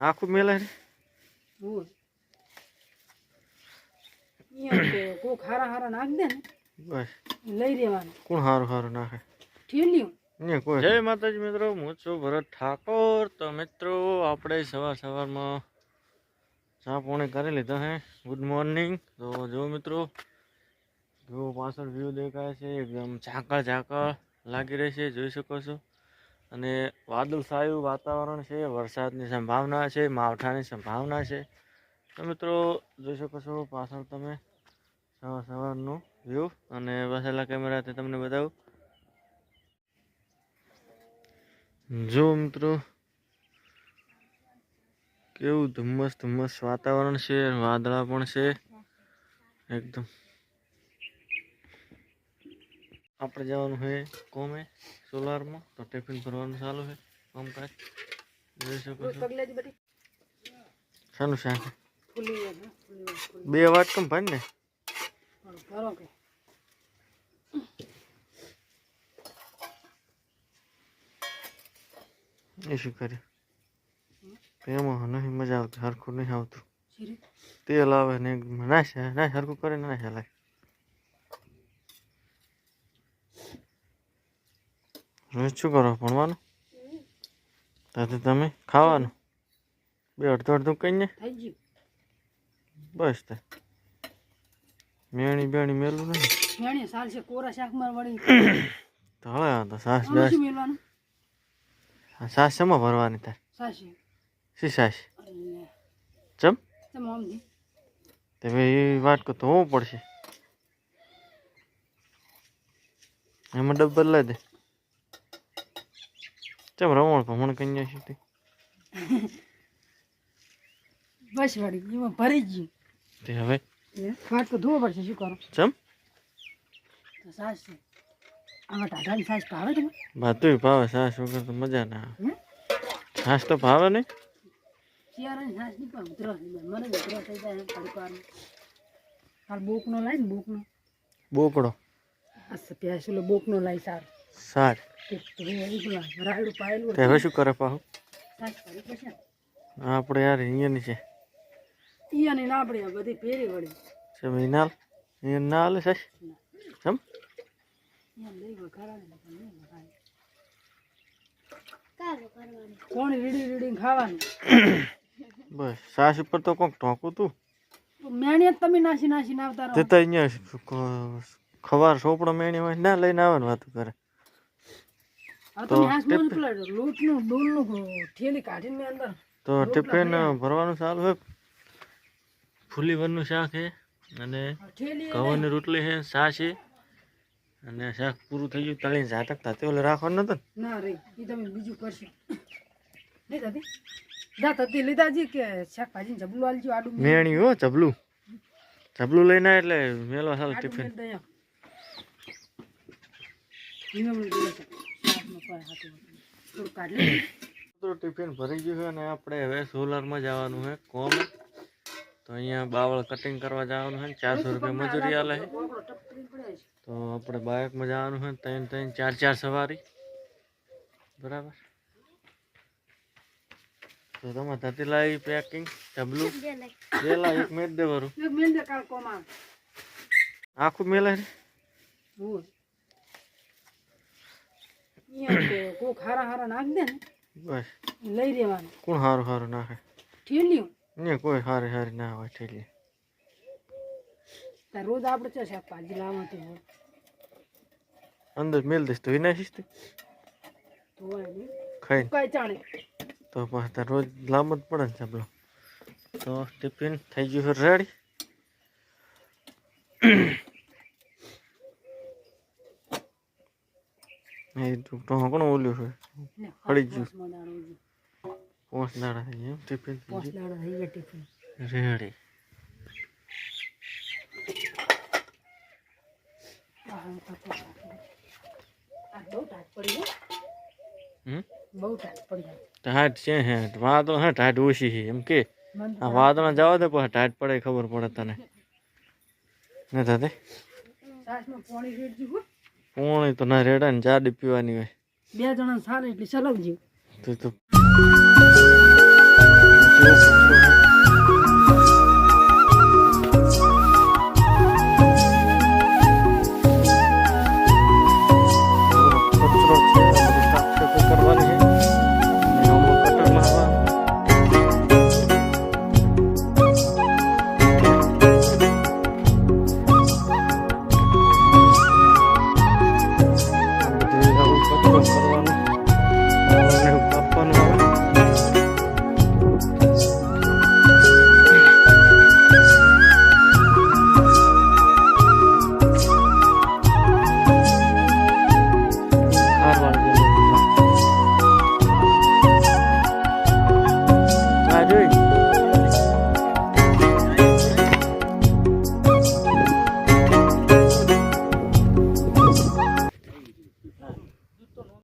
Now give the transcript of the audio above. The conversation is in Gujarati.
આખું મેલે રે કોક હારા હારા નાખ દે ને બસ. લઈ લેવાનું કોણ સારું સારું નાખે? ઠેલ્યું. કોઈ. જય માતાજી મિત્રો હું છું ભરત ઠાકોર. તો મિત્રો આપણે સવાર સવારમાં ચા પાણી કરી લીધા હે. ગુડ મોર્નિંગ તો જો મિત્રો જો પાછળ વ્યૂ દેખાય છે. એકદમ ઝાકળ ઝાકળ લાગી રહી છે. જોઈ શકો છો. અને વાદળછાયું વાતાવરણ છે, વરસાદની સંભાવના છે, માવઠાની સંભાવના છે. તો મિત્રો, જોઈ શકો છો પાછળ તમે સવાર સવારનું વ્યૂ અને પાછળના કેમેરાથી તમને બતાવું. જો મિત્રો, કેવું ધુમ્મસ ધુમ્મસ વાતાવરણ છે, વાદળા પણ છે, એકદમ આપણે જવાનું છે કોમે સોલારમાં તો ટિફિન ભરવાનું ચાલુ છે કામકાજ જોઈ શકો છો પગલાજી બધી શાનું શાક ફૂલી જાય ને, ફૂલી જાય, ફૂલી બે વાત કેમ ભાઈ ને જાય. ભરો કે એ શું કરે એમાં નહીં મજા આવતી હરખું નહીં આવતું શીરી તેલ આવે ને એકદમ નાશે ના હરખું કરે ને ના ચાલે રોજ શું કરો ભણવાનું ત્યાંથી તમે ખાવાનું? બે અડધું અડધું કહીને બસ તે. મેણી બેણી મેલું નહીં મેણી સાલ છે કોરા શાકમાં વળી તો સાસ આ શેમાં ભરવાની તાર? સાસી. શી સાસ? ચમ? તમે એ વાત તો હોવું પડશે. એમાં ડબ બદલાઈ દે. ચમ રમણ ભમણ કન્યા છે બસ વળી એમાં ભરી ગયું. તે હવે? ફાટકો ધોવો પડશે શું કરો? ચમ? તો સાસ છે. આમાં ટાટાની સાસ ભાવે તમે ભાતું ભાવે સાસ વગર તો મજા ના આવે. સાસ તો ભાવે નહીં? શિયાળાની સાસ નહીં પણ ઉતરો મને ઉતરો થઈ જાય પડકાર હાલ બોકનો લાય ને બોકનો. બોકડો. આ પ્યાસેલો બોકનો લાય સાર. સાર. તે હવે શું કરે પાહું? આપણે યાર અહીંયાની છે. ઈયાની ના આપણે બધી વળી. અહીંયા ના હાલે નહીં વઘારે. કોણ રીડી રીડી ખાવાનું? બસ સાસ ઉપર તો કોક ઢોકું તું. મેણી તમે નાસી નાસી આવતા તે તો અહીંયા ખવાર સોપડો મેણી હોય ના લઈને આવવાનું વાતું કરે. તો લોટનું ડોલનું થેલી કાઢીને અંદર તો ટિફિન ભરવાનું ચાલુ છે. ફૂલીવરનું શાક છે અને ઘઉંની રોટલી છે છાશ છે. અને શાક પૂરું થઈ ગયું. તળીને ઝાટક થતી ઓલે રાખવાનું નતું ના? રે એ તમે બીજું કરશો. નહીં દાદી. તતી જબલું આલજો આડું મેણી હો લઈને એટલે મેલો સારું ટિફિન તો ટિફિન ભરી ગયું છે અને આપણે હવે સોલારમાં જવાનું છે કોમ. તો અહીંયા બાવળ કટિંગ કરવા જવાનું છે ચારસો રૂપિયા મજૂરી આલે છે. બોકડો ટપ કરીને પડ્યો છે. તો આપણે બાઇકમાં જવાનું છે ત્રણ ત્રણ ચાર ચાર સવારી. બરાબર? તો તમારે ત્યાંથી લાવી પેકિંગ ડબલું પેલા એક મેચ દેવાનું. એક મેલ દે કાલ કોમ. આવે. આખું મેલે રે બોલ. અહીંયા તો કોક હારા હારા નાખ દે ને લઈ લેવાનું કોણ નાખે? ઠેલ્યું ને કોઈ હોય ઠેલી. તાર રોજ આપણે ચો શાકભાજી લાવવાથી હોય. અંદર મેલ દઈશ તો? વિનાશીશ તું ખાઈ. કઈ ચાણે તો તાર રોજ લાંબો જ પડે ને ચાપલો તો ટિફિન થઈ ગયું રેડી એ ઢોકણું ઓલ્યું છે ને હળી ગયું. પાંચમો દાડો છે. પાંચ દાડા થઈ ગયા એમ ટિફિન થઈ પાંચ દાડો થઈ ગયા ટિફિન ગયું રેડી આ હવે તો તો સારું. આ બહુ ટાટ પડી હો. હમ બહુ ટાટ પડી જાય. ટાટ છે હે વાદળ હા ટાટ ઓછી છે એમ કે મન તો આ વાદળા જવા દે પછી ટાટ પડે ખબર પડે તને ને દાદે છાશમાં પાણી રેડજો હો. પોણી તો ના રેડા ને જાડી પીવાની હોય બે જણા સારી એટલી સલગજી તો તો કરવાની